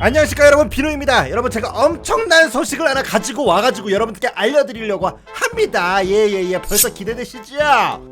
안녕하십니까 여러분. 비노입니다. 여러분 제가 엄청난 소식을 하나 가지고 와가지고 여러분들께 알려드리려고 합니다. 예예 예. 벌써 기대되시죠?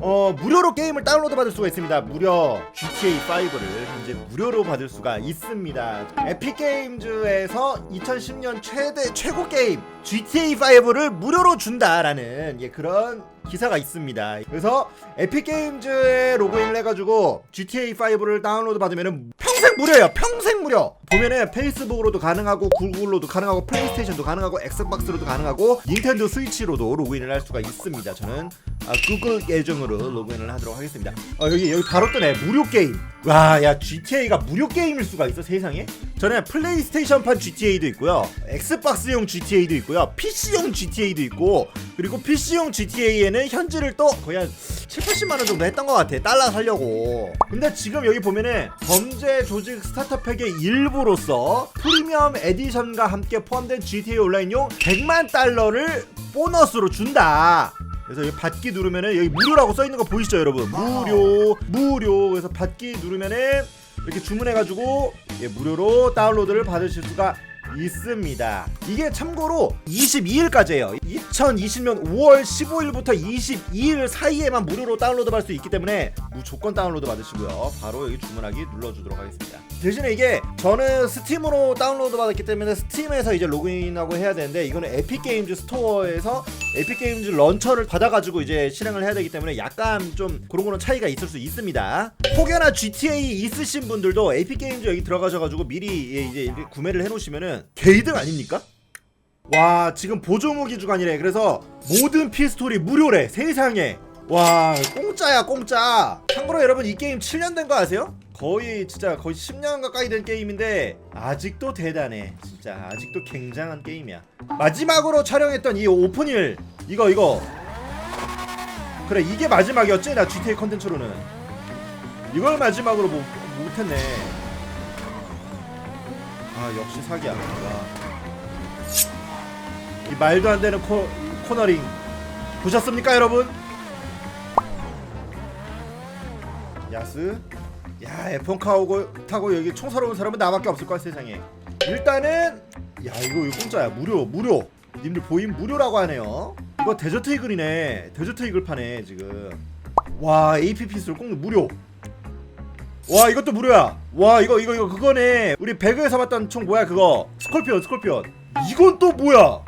어 무료로 게임을 다운로드 받을 수가 있습니다. 무려 GTA 5를 현재 무료로 받을 수가 있습니다. 에픽게임즈에서 2010년 최대 최고 게임 GTA 5를 무료로 준다라는 예 그런 기사가 있습니다. 그래서 에픽게임즈에 로그인을 해가지고 GTA 5를 다운로드 받으면은 평생 무료예요. 평생 무료. 보면은 페이스북으로도 가능하고 구글로도 가능하고 플레이스테이션도 가능하고 엑스박스로도 가능하고 닌텐도 스위치로도 로그인을 할 수가 있습니다. 저는 아, 구글 계정으로 로그인을 하도록 하겠습니다. 어, 여기 여기 바로 뜨네 무료 게임. 와, 야 GTA가 무료 게임일 수가 있어 세상에? 저는 플레이스테이션판 GTA도 있고요, 엑스박스용 GTA도 있고요, PC용 GTA도 있고 그리고 PC용 GTA에는 현질을 또 거의 한 7, 80만 원 정도 했던 것 같아. 달러 살려고. 근데 지금 여기 보면은 범죄 조직 스타터팩의 일부로서 프리미엄 에디션과 함께 포함된 GTA 온라인용 100만 달러를 보너스로 준다. 그래서 여기 받기 누르면은 여기 무료라고 써 있는 거 보이시죠, 여러분? 무료, 무료. 그래서 받기 누르면은 이렇게 주문해가지고 예, 무료로 다운로드를 받으실 수가 있습니다. 이게 참고로 22일까지예요. 2020년 5월 15일부터 22일 사이에만 무료로 다운로드 받을 수 있기 때문에 무조건 다운로드 받으시고요. 바로 여기 주문하기 눌러주도록 하겠습니다. 대신에 이게 저는 스팀으로 다운로드 받았기 때문에 스팀에서 이제 로그인하고 해야 되는데 이거는 에픽 게임즈 스토어에서 에픽 게임즈 런처를 받아가지고 이제 실행을 해야 되기 때문에 약간 좀 그런 거는 차이가 있을 수 있습니다. 혹여나 GTA 있으신 분들도 에픽 게임즈 여기 들어가셔가지고 미리 예, 이제 구매를 해놓으시면은 개이득 아닙니까? 와 지금 보조무기 주간이래. 그래서 모든 피스톨이 무료래 세상에. 와 공짜야 공짜. 참고로 여러분 이 게임 7년 된 거 아세요? 거의 진짜 거의 10년 가까이 된 게임인데 아직도 대단해 진짜. 아직도 굉장한 게임이야. 마지막으로 촬영했던 이 오픈일 이거 이거. 그래 이게 마지막이었지 나 GTA 컨텐츠로는. 이걸 마지막으로 못, 못했네 아 역시 사기야 와. 이 말도 안 되는 코, 코너링. 보셨습니까 여러분? 야스? 야 F1 카고 타고 여기 총온 사람은 나밖에 없을 거야 세상에. 일단은 야 이거 이거 공짜야. 무료 무료. 님들 보임 무료라고 하네요. 이거 데저트 이글이네. 데저트 이글 파네 지금. 와 AP 피스톨 꼭 무료 와 이것도 무료야. 와 이거 이거 이거 그거네. 우리 배그에서 봤던 총 뭐야 그거? 스콜피온 스콜피온. 이건 또 뭐야?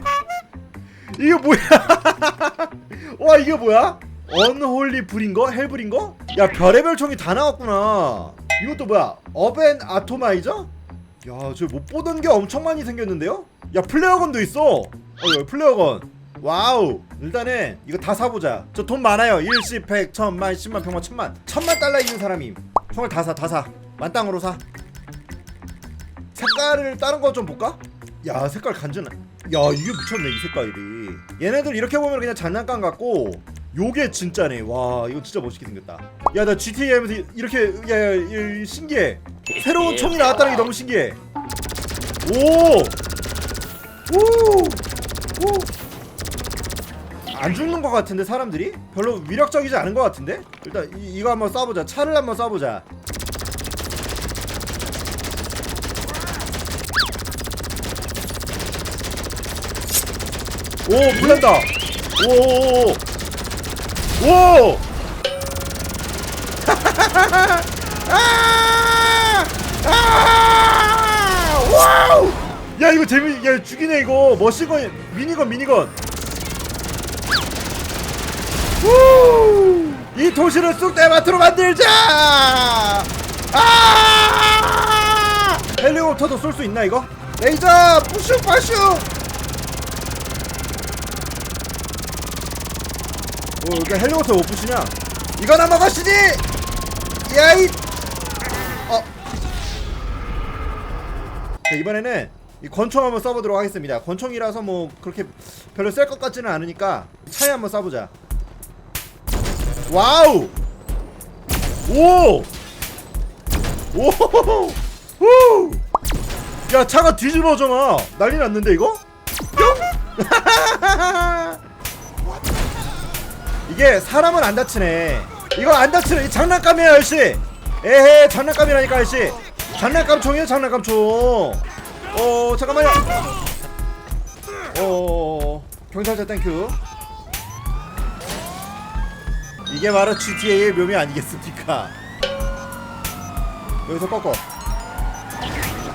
이게 뭐야? 와 이게 뭐야? 언홀리 불인거? 헬불인거? 야 별의별 총이 다 나왔구나. 이것도 뭐야? 어벤 아토마이저? 야저 못 보던 게 엄청 많이 생겼는데요? 야 플레어건도 있어. 어 플레어건. 와우. 일단은 이거 다 사보자. 저 돈 많아요. 일십 백 천만 십만 평만 천만. 천만 달러 있는 사람임 총을 다사 다 사 만땅으로 사 색깔을 다른 거 좀 볼까? 야 색깔 간지나 야 이게 미쳤네 이 색깔이 얘네들 이렇게 보면 그냥 장난감 같고 요게 진짜네 와 이거 진짜 멋있게 생겼다 야 나 GTA 하면서 이렇게 야 야 야, 야, 신기해 새로운 총이 나왔다는 게 너무 신기해 오! 오! 오! 안 죽는 것 같은데 사람들이? 별로 위력적이지 않은 것 같은데? 일단 이, 이거 한번 쏴보자 차를 한번 쏴보자 오 불난다 오오오 오! 아! 아! 와우! 야 이거 재미 야 죽이네 이거 머신건 미니건 미니건 도시를 쑥대밭으로 만들자! 아! 헬리콥터도 쏠 수 있나 이거? 레이저 뿌슉 빠슉! 어, 이렇게 헬리콥터 못 부시냐? 이거나 먹으시지! 야이! 어. 자, 이번에는 이 권총 한번 써보도록 하겠습니다. 권총이라서 뭐 그렇게 별로 셀 것 같지는 않으니까 차에 한번 쏴보자. 와우! 오! 오! 후! 야 차가 뒤집어져나 난리 났는데 이거? 뿅! 이게 사람은 안 다치네. 이거 안 다치네. 이 장난감이야, 아저씨. 에헤, 장난감이라니까, 아저씨. 장난감 총이에요, 장난감 총. 오 잠깐만요 오 경찰차 땡큐 이게 바로 GTA의 묘미 아니겠습니까? 여기서 꺾어.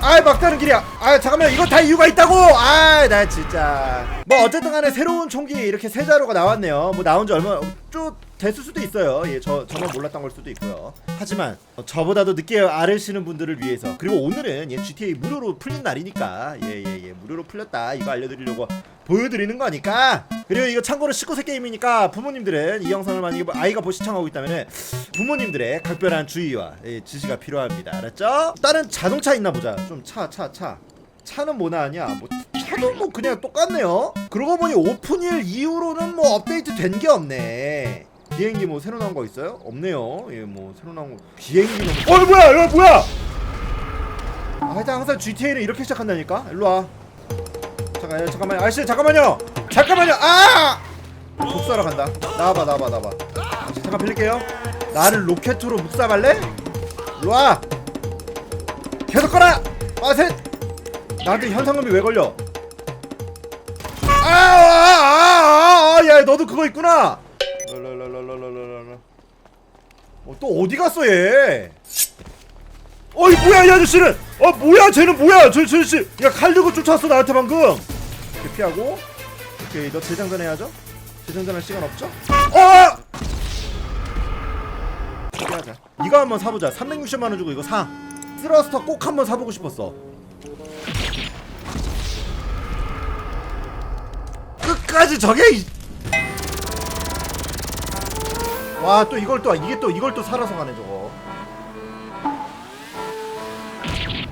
아이 막다른 길이야. 아 잠깐만 이거 다 이유가 있다고! 아 나 진짜. 뭐 어쨌든 간에 새로운 총기 이렇게 세 자루가 나왔네요. 뭐 나온 지 얼마 쭉 됐을 수도 있어요. 예 저 저만 몰랐던 걸 수도 있고요. 하지만 어, 저보다도 늦게 알으시는 분들을 위해서 그리고 오늘은 예, GTA 무료로 풀린 날이니까 예예예 무료로 풀렸다. 이거 알려드리려고 보여드리는 거니까. 그리고 이거 참고로 19세 게임이니까 부모님들은 이 영상을 만약에 뭐 아이가 보 시청하고 있다면은 부모님들의 각별한 주의와 예, 지시가 필요합니다. 알았죠? 다른 자동차 있나 보자. 좀 차 차 차. 차는 뭐 나왔냐 뭐 차도 뭐 그냥 똑같네요. 그러고 보니 오픈일 이후로는 뭐 업데이트 된 게 없네 비행기 뭐 새로 나온 거 있어요? 없네요. 예 뭐 새로 나온 거. 비행기는 뭐... 어 뭐야? 이거 뭐야? 아, 하여튼 항상 GTA는 이렇게 시작한다니까. 일로 와. 잠깐 잠깐만요. 아저씨 잠깐만요. 잠깐만요. 아! 복사러 간다. 나와봐 나와봐 나와봐. 아저씨, 잠깐 빌릴게요. 나를 로켓으로 묵사발래? 일로 와. 계속 가라! 빠셋! 나한테 현상금이 왜 걸려? 아, 아 아 아 아 야 너도 그거 있구나 랄랄랄랄랄랄랄라. 어, 또 어디 갔어 얘 어이 뭐야 이 아저씨는 어 뭐야 쟤는 뭐야 저 저 씨. 야칼 들고 쫓아왔어 나한테 방금 이렇게 피하고 오케이 너 재장전 해야죠 재장전할 시간 없죠 어 포기하자 이거 한번 사보자 360만 원 주고 이거 사 스러스터 꼭 한번 사보고 싶었어 끝까지 저게 와 또 이걸 또 이게 또 이걸 또 살아서 가네 저거.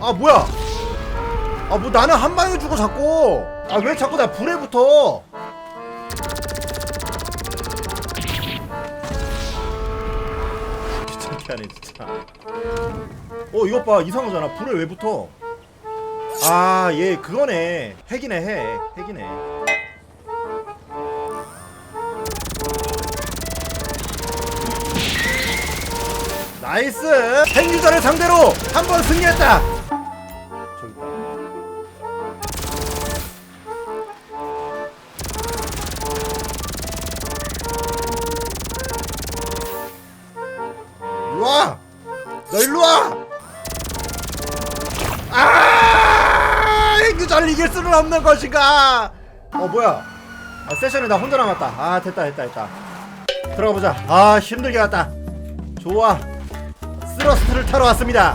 아 뭐야? 아 뭐 나는 한 방에 주고 자꾸. 아 왜 자꾸 나 불에 붙어? 귀찮게 하네 진짜. 어 이것 봐. 이상하잖아. 불에 왜 붙어? 아 얘 그거네. 핵이네 핵. 핵이네 나이스. 핵유저를 상대로 한 번 승리했다. 일로와. 너 일로와. 아! 핵유저를 이길 수는 없는 것인가? 어 뭐야? 아 세션에 나 혼자 남았다. 아 됐다 됐다 됐다. 들어가 보자. 아 힘들게 갔다. 좋아 스러스트를 타러 왔습니다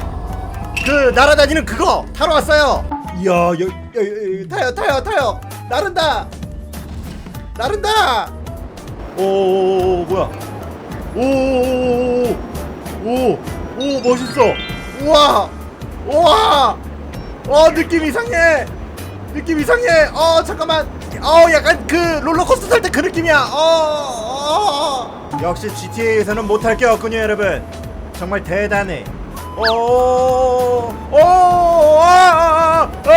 그 날아다니는 그거 타러 왔어요 이야 여, 여, 여, 타요 타요 타요 나른다 나른다 오 뭐야 오오 오 멋있어 우와 우와 어 느낌 이상해 느낌 이상해 어 잠깐만 어 약간 그 롤러코스터 탈 때 그 느낌이야 어, 어, 어. 역시 GTA에서는 못할 게 없군요 여러분 정말 대단해 오, 오, 아, 아, 아,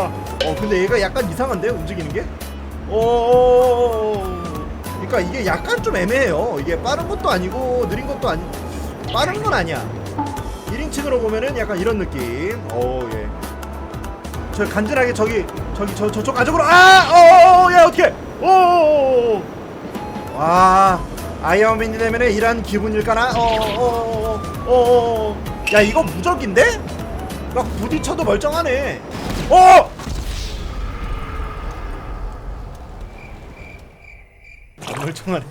아. 어 근데 얘가 약간 이상한데 움직이는 게? 오, 그러니까 이게 약간 좀 애매해요. 이게 빠른 것도 아니고 느린 것도 아니, 빠른 건 아니야. 1인칭으로 보면은 약간 이런 느낌. 오 예. 저 간지나게 저기 저기 저 저쪽 안쪽으로 아, 어, 야 어떻게? 오, 와. 아이언맨이 되면은 이런 기분일까나? 어, 어, 어, 어, 어. 야 이거 무적인데? 막 부딪혀도 멀쩡하네. 어! 안 멀쩡하네.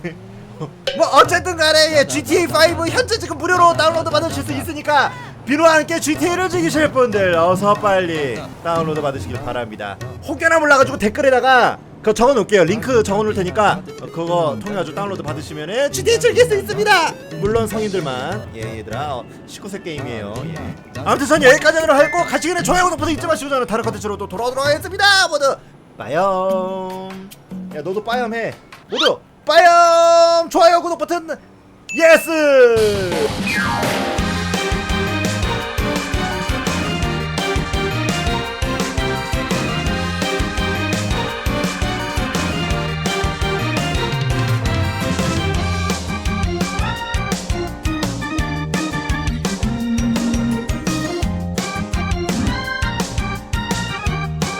뭐 어쨌든 간에 예, GTA 5 현재 지금 무료로 다운로드 받으실 수 있으니까 비누와 함께 GTA를 즐기실 분들 어서 빨리 다운로드 받으시길 바랍니다. 혹여나 몰라가지고 댓글에다가 그거 적어놓을게요. 링크 적어놓을 테니까 어, 그거 통해가지고 다운로드 받으시면 GTA 즐길 수 있습니다. 물론 성인들만 예 얘들아 어, 19세 게임이에요. 예. 아무튼 전 여기까지 하도록 하고 가시기 전에 좋아요 구독 버튼 잊지 마시고 저는 다른 컨텐츠로 또 돌아오도록 하겠습니다. 모두 빠염. 야 너도 빠염 해. 모두 빠염 좋아요 구독 버튼 예스.